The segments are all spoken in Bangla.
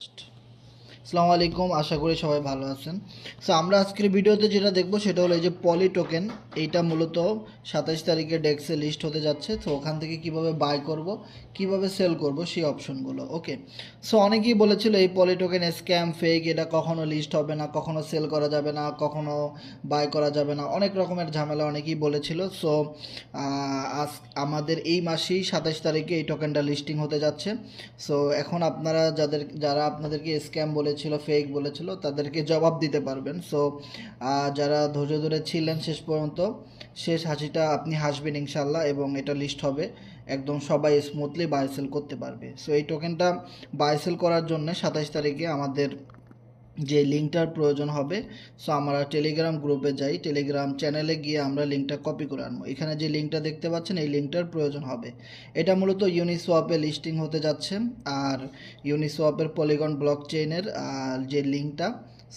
just আসসালামু আলাইকুম, আশা করি সবাই ভালো আছেন। সো আমরা আজকের ভিডিওতে যেটা দেখব সেটা হলো এই যে পলি টোকেন এইটা মূলত সাতাশ তারিখে ডেক্সে লিস্ট হতে যাচ্ছে। তো ওখান থেকে কীভাবে বাই করব, কীভাবে সেল করব, সেই অপশনগুলো ওকে সো অনেকেই বলেছিল এই পলি টোকেন স্ক্যাম ফেক এটা কখনো লিস্ট হবে না, কখনো সেল করা যাবে না, কখনো বাই করা যাবে না, অনেক রকমের ঝামেলা অনেকেই বলেছিল। সো আজ আমাদের এই মাসেই সাতাশ তারিখে এই টোকেনটা লিস্টিং হতে যাচ্ছে। সো এখন আপনারা যাদের, যারা আপনাদেরকে স্ক্যাম বলেছিল ফেক বলেছিল, তাদেরকে জবাব দিতে পারবেন। সো যারা ধৈর্য ধরে ছিলেন শেষ পর্যন্ত, শেষ হাসিটা আপনি হাসবেন ইনশাল্লাহ এবং এটা লিস্ট হবে। একদম সবাই স্মুথলি বাইসেল করতে পারবে। সো এই টোকেনটা বাইসেল করার জন্য সাতাশ তারিখে আমাদের যে লিঙ্কটার প্রয়োজন হবে সো আমরা টেলিগ্রাম গ্রুপে যাই। টেলিগ্রাম চ্যানেলে গিয়ে আমরা লিঙ্কটা কপি করে আনব। এখানে যে লিঙ্কটা দেখতে পাচ্ছেন, এই লিঙ্কটার প্রয়োজন হবে। এটা মূলত ইউনিসোয়াপে লিস্টিং হতে যাচ্ছে, আর ইউনিসোয়াপের পলিগন ব্লক চেইনের যে লিঙ্কটা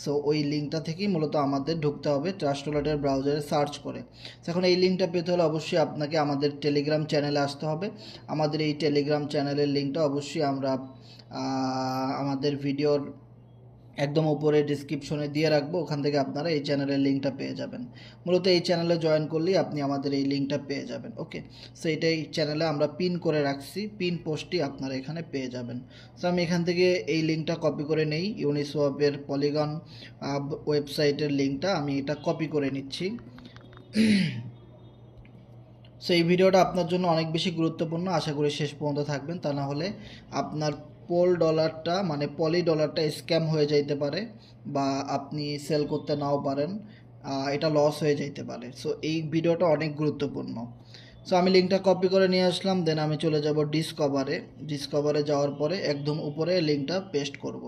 সো ওই লিঙ্কটা থেকেই মূলত আমাদের ঢুকতে হবে ট্রাস্টোলেটের ব্রাউজারে সার্চ করে। এখন এই লিঙ্কটা পেতে হলে অবশ্যই আপনাকে আমাদের টেলিগ্রাম চ্যানেলে আসতে হবে। আমাদের এই টেলিগ্রাম চ্যানেলের লিঙ্কটা অবশ্যই আমরা আমাদের ভিডিওর একদম উপরে ডিসক্রিপশনে দিয়ে রাখব, ওখান থেকে আপনারা এই চ্যানেলের লিঙ্কটা পেয়ে যাবেন। মূলত এই চ্যানেলে জয়েন করলেই আপনি আমাদের এই লিঙ্কটা পেয়ে যাবেন ওকে সো এটা এই চ্যানেলে আমরা পিন করে রাখছি পিন পোস্টটি আপনারা এখানে পেয়ে যাবেন। সো আমি এখান থেকে এই লিঙ্কটা কপি করে নেই ইউনিসোয়াপের পলিগন ওয়েবসাইটের লিঙ্কটা আমি এটা কপি করে নিচ্ছি। সো এই ভিডিওটা আপনার জন্য অনেক বেশি গুরুত্বপূর্ণ, আশা করি শেষ পর্যন্ত থাকবেন। তা না হলে আপনার পোল ডলারটা মানে পলি ডলারটা স্ক্যাম হয়ে যাইতে পারে বা আপনি সেল করতে নাও পারেন এটা লস হয়ে যাইতে পারে। সো এই ভিডিওটা অনেক গুরুত্বপূর্ণ। সো আমি লিঙ্কটা কপি করে নিয়ে আসলাম দেন আমি চলে যাব ডিসকভারে ডিসকভারে যাওয়ার পরে একদম উপরে লিঙ্কটা পেস্ট করব।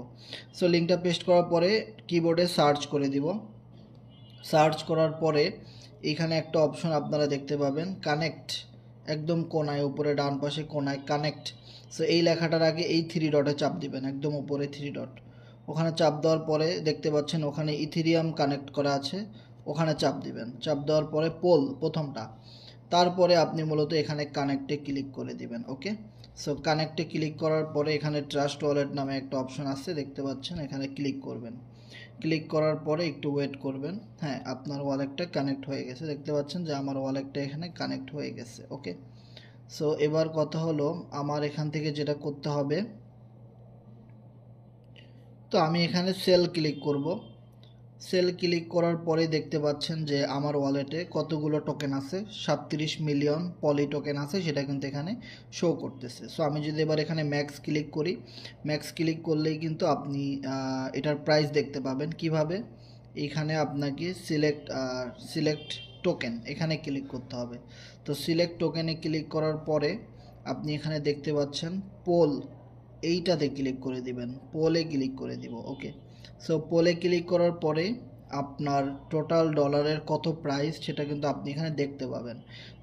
সো লিঙ্কটা পেস্ট করার পরে কিবোর্ডে সার্চ করে দিব। সার্চ করার পরে এখানে একটা অপশন আপনারা দেখতে পাবেন কানেক্ট একদম কোনায়, উপরে ডান পাশে কোনায় কানেক্ট সো এই লেখাটার আগে এই থ্রি ডটে চাপ দিবেন, একদম উপরে থ্রি ডট ওখানে চাপ দেওয়ার পরে দেখতে পাচ্ছেন ওখানে ইথিরিয়াম কানেক্ট করা আছে, ওখানে চাপ দিবেন। চাপ দেওয়ার পরে পোল, প্রথমটা। তারপরে আপনি মূলত এখানে কানেক্টে ক্লিক করে দিবেন ওকে সো কানেক্টে ক্লিক করার পরে এখানে ট্রাস্ট ওয়ালেট নামে একটা অপশন আছে, দেখতে পাচ্ছেন, এখানে ক্লিক করবেন। ক্লিক করার পরে একটু ওয়েট করবেন হ্যাঁ আপনার ওয়ালেটটা কানেক্ট হয়ে গেছে। দেখতে পাচ্ছেন যে আমার ওয়ালেটটা এখানে কানেক্ট হয়ে গেছে ওকে সো এবার কথা হলো আমার এখান থেকে যেটা করতে হবে। তো আমি এখানে সেল ক্লিক করব। সেল ক্লিক করার পরে দেখতে পাচ্ছেন যে আমার ওয়ালেটে কতগুলো টোকেন আছে, সাতত্রিশ মিলিয়ন পলি টোকেন আছে, সেটা কিন্তু এখানে শো করতেছে। সো আমি যদি এবার এখানে ম্যাক্স ক্লিক করি ম্যাক্স ক্লিক করলেই কিন্তু আপনি এটার প্রাইস দেখতে পাবেন। কীভাবে? এখানে আপনাকে সিলেক্ট সিলেক্ট টোকেন এখানে ক্লিক করতে হবে। তো সিলেক্ট টোকেনে ক্লিক করার পরে আপনি এখানে দেখতে পাচ্ছেন পোল এইটাতে ক্লিক করে দিবেন পোলে ক্লিক করে দিব ওকে সো পোলে ক্লিক করার পরে আপনার টোটাল ডলারের কত প্রাইস সেটা কিন্তু আপনি এখানে দেখতে পাবেন।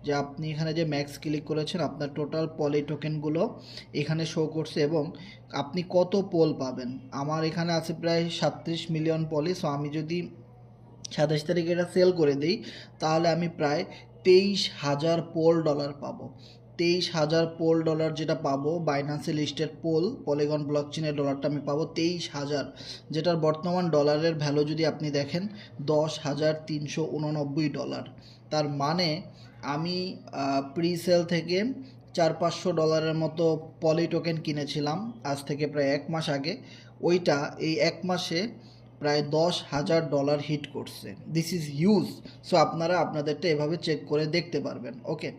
যে আপনি এখানে যে ম্যাক্স ক্লিক করেছেন, আপনার টোটাল পলি টোকেনগুলো এখানে শো করছে এবং আপনি কত পোল পাবেন। আমার এখানে আছে প্রায় সাতত্রিশ মিলিয়ন পলি সো আমি যদি সাতাশ তারিখে এটা সেল করে দিই, তাহলে আমি প্রায় তেইশ হাজার পোল ডলার পাবো। তেইশ হাজার পোল ডলার যেটা পাবো বাইন্যান্সে লিস্টেড পোল পলিগন ব্লক চেনের ডলারটা আমি পাবো তেইশ হাজার। যেটার বর্তমান ডলারের ভ্যালু যদি আপনি দেখেন, দশ হাজার তিনশো উননব্বই ডলার তার মানে আমি প্রি সেল থেকে চার পাঁচশো ডলারের মতো পলি টোকেন কিনেছিলাম, আজ থেকে প্রায় এক মাস আগে। ওইটা এই এক মাসে প্রায় দশ হাজার ডলার হিট করছে। দিস ইজ ইউজ সো আপনারা আপনাদেরটা এভাবে চেক করে দেখতে পারবেন। ওকে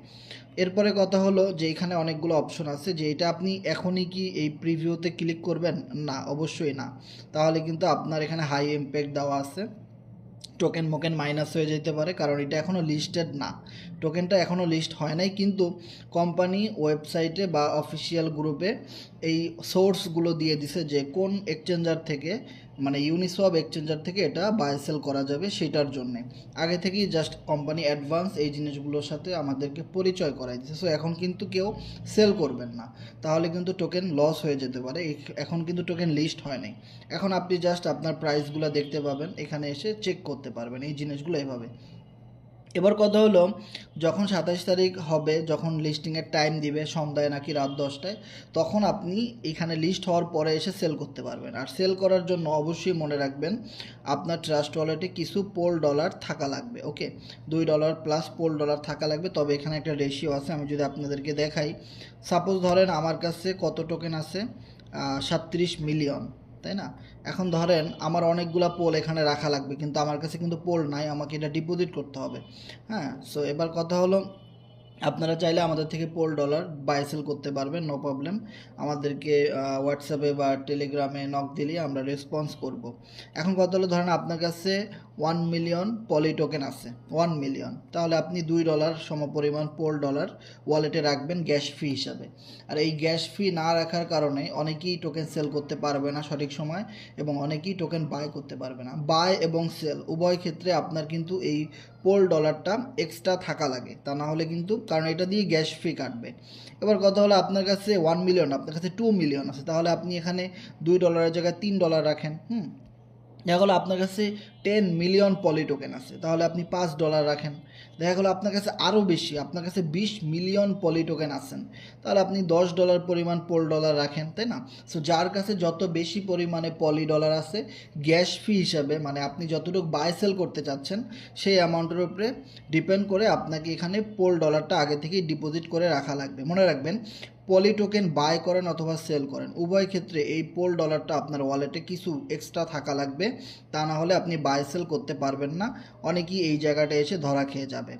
এরপরে কথা হলো যে, এখানে অনেকগুলো অপশন আছে। যে, এটা আপনি এখনই কি এই প্রিভিউতে ক্লিক করবেন? না, অবশ্যই না। তাহলে কিন্তু আপনার এখানে হাই ইম্প্যাক্ট দেওয়া আছে। টোকেন মোকেন মাইনাস হয়ে যেতে পারে, কারণ এটা এখনও লিস্টেড না। টোকেনটা এখনও লিস্ট হয় নাই, কিন্তু কোম্পানি ওয়েবসাইটে বা অফিসিয়াল গ্রুপে এই সোর্সগুলো দিয়ে দিছে যে কোন এক্সচেঞ্জার থেকে মানে ইউনিসওয়াব এক্সচেঞ্জার থেকে এটা বাই সেল করা যাবে সেটার জন্যে। আগে থেকেই জাস্ট কোম্পানি অ্যাডভান্স এই জিনিসগুলোর সাথে আমাদেরকে পরিচয় করাই দিচ্ছে সো এখন কিন্তু কেউ সেল করবেন না। তাহলে কিন্তু টোকেন লস হয়ে যেতে পারে। এখন কিন্তু টোকেন লিস্ট হয় নাই। এখন আপনি জাস্ট আপনার প্রাইসগুলো দেখতে পাবেন, এখানে এসে চেক করতে পারবেন এই জিনিসগুলো এভাবে। এবার কথা হলো, যখন সাতাশ তারিখ হবে, যখন লিস্টিংয়ের টাইম দিবে সন্ধ্যায় নাকি রাত দশটায়, তখন আপনি এখানে লিস্ট হওয়ার পরে এসে সেল করতে পারবেন। আর সেল করার জন্য অবশ্যই মনে রাখবেন, আপনার ট্রাস্ট ওয়ালেটে কিছু পোল ডলার থাকা লাগবে ওকে দুই ডলার প্লাস পোল ডলার থাকা লাগবে, তবে এখানে একটা রেশিও আছে, আমি যদি আপনাদেরকে দেখাই। সাপোজ ধরেন আমার কাছে কত টোকেন আছে? সাতত্রিশ মিলিয়ন তাই না? এখন ধরেন আমার অনেকগুলা পোল এখানে রাখা লাগবে, কিন্তু আমার কাছে কিন্তু পোল নাই, আমাকে এটা ডিপোজিট করতে হবে। হ্যাঁ সো এবার কথা হলো আপনারা চাইলে আমাদের থেকে পোল ডলার বাই সেল করতে পারবেন নো প্রবলেম আমাদেরকে হোয়াটসঅ্যাপে বা টেলিগ্রামে নক দিলে আমরা রেসপন্স করব। এখন কথা হলো, ধরেন আপনার কাছে ওয়ান মিলিয়ন পলি টোকেন আছে ওয়ান মিলিয়ন তাহলে আপনি দুই ডলার সমপরিমাণ পোল ডলার ওয়ালেটে রাখবেন গ্যাস ফি হিসাবে। আর এই গ্যাস ফি না রাখার কারণে অনেকেই টোকেন সেল করতে পারবে না সঠিক সময় এবং অনেকেই টোকেন বাই করতে পারবে না। বাই এবং সেল উভয় ক্ষেত্রে আপনার কিন্তু এই পোল ডলারটা এক্সট্রা থাকা লাগে। তা না হলে কিন্তু, কারণ এটা দিয়ে গ্যাস ফি কাটবে। এবার কথা হলো আপনার কাছে ওয়ান মিলিয়ন আপনার কাছে টু মিলিয়ন আছে। তাহলে আপনি এখানে দুই ডলারের জায়গায় তিন ডলার রাখেন, হুম? দেখা গেলো আপনার কাছে টেন মিলিয়ন পলি টোকেন আছে, তাহলে আপনি পাঁচ ডলার রাখেন। দেখা গেলো আপনার কাছে আরও বেশি, আপনার কাছে বিশ মিলিয়ন পলি টোকেন আছেন, তাহলে আপনি দশ ডলার পরিমাণ পোল ডলার রাখেন, তাই না? সো যার কাছে যত বেশি পরিমাণে পলি ডলার আছে, গ্যাস ফি হিসাবে মানে আপনি যতটুকু বাই সেল করতে চাচ্ছেন, সেই অ্যামাউন্টের উপরে ডিপেন্ড করে আপনাকে এখানে পোল ডলারটা আগে থেকেই ডিপোজিট করে রাখা লাগবে। মনে রাখবেন পলি টোকেন বাই করেন অথবা সেল করেন। উভয় ক্ষেত্রে এই পোল ডলারটা আপনার ওয়ালেটে কিছু এক্সট্রা থাকা লাগবে, তা না হলে আপনি বাই সেল করতে পারবেন না। অনেকেই এই জায়গাটা এসে ধরা খেয়ে যাবে।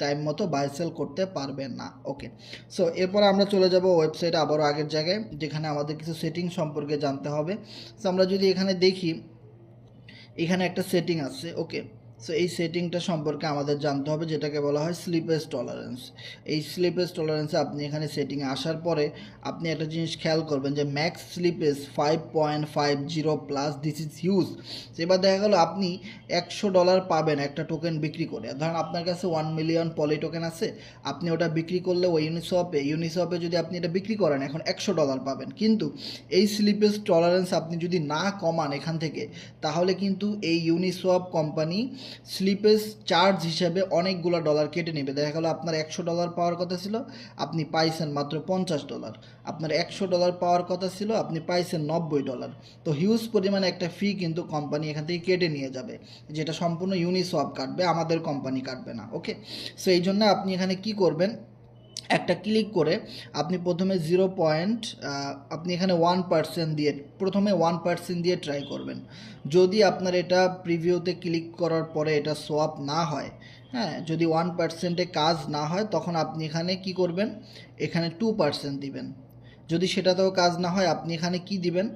টাইম মতো বাই সেল করতে পারবেন না। ওকে সো এরপর আমরা চলে যাব ওয়েবসাইটে আবারও আগের জায়গায়, যেখানে আমাদের কিছু সেটিং সম্পর্কে জানতে হবে। সো আমরা যদি এখানে দেখি, এখানে একটা সেটিং আছে। ওকে সো এই সেটিংটা সম্পর্কে আমাদের জানতে হবে, যেটাকে বলা হয় স্লিপেজ টলারেন্স এই স্লিপেজ টলারেন্সে আপনি এখানে সেটিংয়ে আসার পরে আপনি একটা জিনিস খেয়াল করবেন যে max slippage five point five zero plus this is huge এবার দেখা গেলো আপনি একশো ডলার পাবেন একটা টোকেন বিক্রি করে। ধরেন আপনার কাছে ওয়ান মিলিয়ন পলি টোকেন আছে, আপনি ওটা বিক্রি করলে ওই ইউনিসপে ইউনিসপে যদি আপনি এটা বিক্রি করেন, এখন একশো ডলার পাবেন। কিন্তু এই স্লিপেজ টলারেন্স আপনি যদি না কমান এখান থেকে, তাহলে কিন্তু এই ইউনিসপ কোম্পানি স্লিপেজ চার্জ হিসাবে অনেকগুলো ডলার কেটে নেবে। দেখা গেলো আপনার একশো ডলার পাওয়ার কথা ছিল, আপনি পাইছেন মাত্র পঞ্চাশ ডলার আপনার একশো ডলার পাওয়ার কথা ছিল, আপনি পাইছেন নব্বই ডলার তো হিউজ পরিমাণে একটা ফি কিন্তু কোম্পানি এখান থেকে কেটে নিয়ে যাবে, যেটা সম্পূর্ণ ইউনিসফ কাটবে, আমাদের কোম্পানি কাটবে না ওকে সো এই জন্য আপনি এখানে কি করবেন একটা ক্লিক করে আপনি প্রথমে জিরো পয়েন্ট আপনি এখানে ওয়ান পার্সেন্ট দিয়ে, প্রথমে ওয়ান পার্সেন্ট দিয়ে ট্রাই করবেন। যদি আপনার এটা প্রিভিউতে ক্লিক করার পরে এটা সোয়াপ না হয় হ্যাঁ যদি ওয়ান পার্সেন্টে কাজ না হয়, তখন আপনি এখানে কি করবেন? এখানে টু পার্সেন্ট দিবেন। যদি সেটাতেও কাজ না হয়, আপনি এখানে কি দিবেন?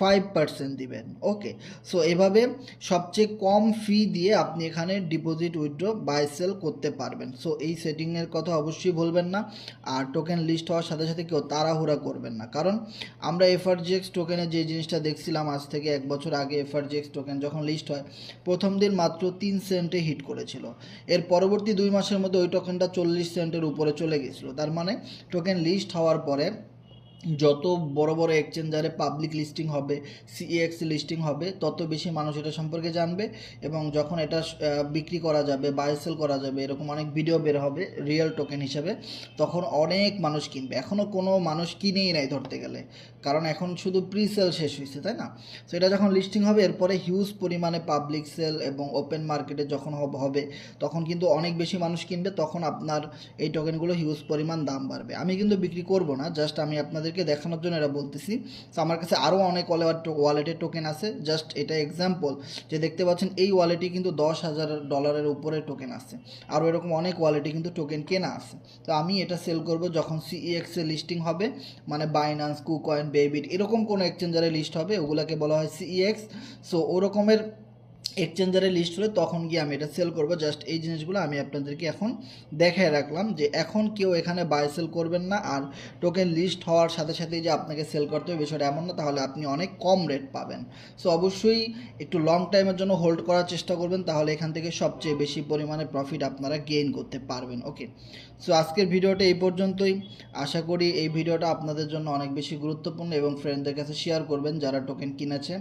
ফাইভ পার্সেন্ট দিবেন। ওকে সো এভাবে সবচেয়ে কম ফি দিয়ে আপনি এখানে ডিপোজিট উইথড্র বাই সেল করতে পারবেন। সো এই সেটিংয়ের কথা অবশ্যই বলবেন না। আর টোকেন লিস্ট হওয়ার সাথে সাথে কেউ তাড়াহুড়া করবেন না। কারণ আমরা এফআরজিএক্স টোকেনে যে জিনিসটা দেখছিলাম আজ থেকে এক বছর আগে এফআরজিএক্স টোকেন যখন লিস্ট হয়, প্রথম দিন মাত্র তিন সেন্টে হিট করেছিল। এর পরবর্তী দুই মাসের মধ্যে ওই টোকেনটা চল্লিশ সেন্টের উপরে চলে গেছিল। তার মানে টোকেন লিস্ট হওয়ার পরে যত বড় বড় এক্সচেঞ্জারে পাবলিক লিস্টিং হবে সিএক্স লিস্টিং হবে, তত বেশি মানুষ এটা সম্পর্কে জানবে এবং যখন এটা বিক্রি করা যাবে বাই সেল করা যাবে, এরকম অনেক ভিডিও বের হবে রিয়েল টোকেন হিসেবে, তখন অনেক মানুষ কিনবে। এখনও কোনো মানুষ কিনেই নাই ধরতে গেলে। কারণ এখন শুধু প্রি সেল শেষ হয়েছে, তাই না? তো এটা যখন লিস্টিং হবে, এরপরে হিউজ পরিমাণে পাবলিক সেল এবং ওপেন মার্কেটে যখন হবে তখন কিন্তু অনেক বেশি মানুষ কিনবে, তখন আপনার এই টোকেনগুলো হিউজ পরিমাণ দাম বাড়বে। আমি কিন্তু বিক্রি করব না জাস্ট আমি আপনাদেরকে দেখানোর জন্য এটা বলতেছি। তো আমার কাছে আরও অনেক ওয়ালেটের টোকেন আছে। জাস্ট এটা এক্সাম্পল যে দেখতে পাচ্ছেন, এই ওয়ালেটে কিন্তু দশ হাজার ডলারের উপরে টোকেন আছে। আরও এরকম অনেক ওয়ালেটে কিন্তু টোকেন কেনা আছে। তো আমি এটা সেল করব যখন সিইএক্সে লিস্টিং হবে মানে বাইনান্স কুকয়েন বেবিট এরকম কোনো এক্সচেঞ্জারের লিস্ট হবে ওগুলোকে বলা হয় সিইএক্স সো ওরকমের এক্সচেঞ্জারে লিস্ট হলে তখন গিয়ে আমি এটা সেল করব। জাস্ট এই জিনিসগুলো আমি আপনাদেরকে এখন দেখায় রাখলাম যে এখন কেউ এখানে বাই সেল করবেন না। আর টোকেন লিস্ট হওয়ার সাথে সাথেই যে আপনাকে সেল করতে হবে, বিষয়টা এমন না, তাহলে আপনি অনেক কম রেট পাবেন। সো অবশ্যই একটু লং টাইমের জন্য হোল্ড করার চেষ্টা করবেন, তাহলে এখান থেকে সবচেয়ে বেশি পরিমাণে প্রফিট আপনারা গেইন করতে পারবেন। ওকে সো আজকের ভিডিওটা এই পর্যন্তই। আশা করি এই ভিডিওটা আপনাদের জন্য অনেক বেশি গুরুত্বপূর্ণ এবং ফ্রেন্ডদের কাছে শেয়ার করবেন যারা টোকেন কিনেছে।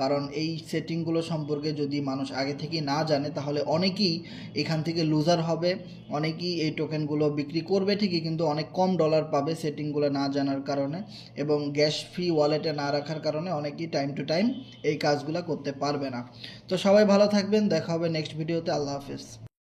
কারণ এই সেটিংগুলো সম্পর্কে যদি যদি মানুষ আগে থেকে না জানে, তাহলে অনেকেই এখান থেকে লুজার হবে। অনেকেই এই টোকেনগুলো বিক্রি করবে ঠিকই, কিন্তু অনেক কম ডলার পাবে সেটিংগুলো না জানার কারণে এবং গ্যাস ফ্রি ওয়ালেটে না রাখার কারণে অনেকেই টাইম টু টাইম এই কাজগুলো করতে পারবে না। তো সবাই ভালো থাকবেন, দেখা হবে নেক্সট ভিডিওতে আল্লাহ হাফেজ।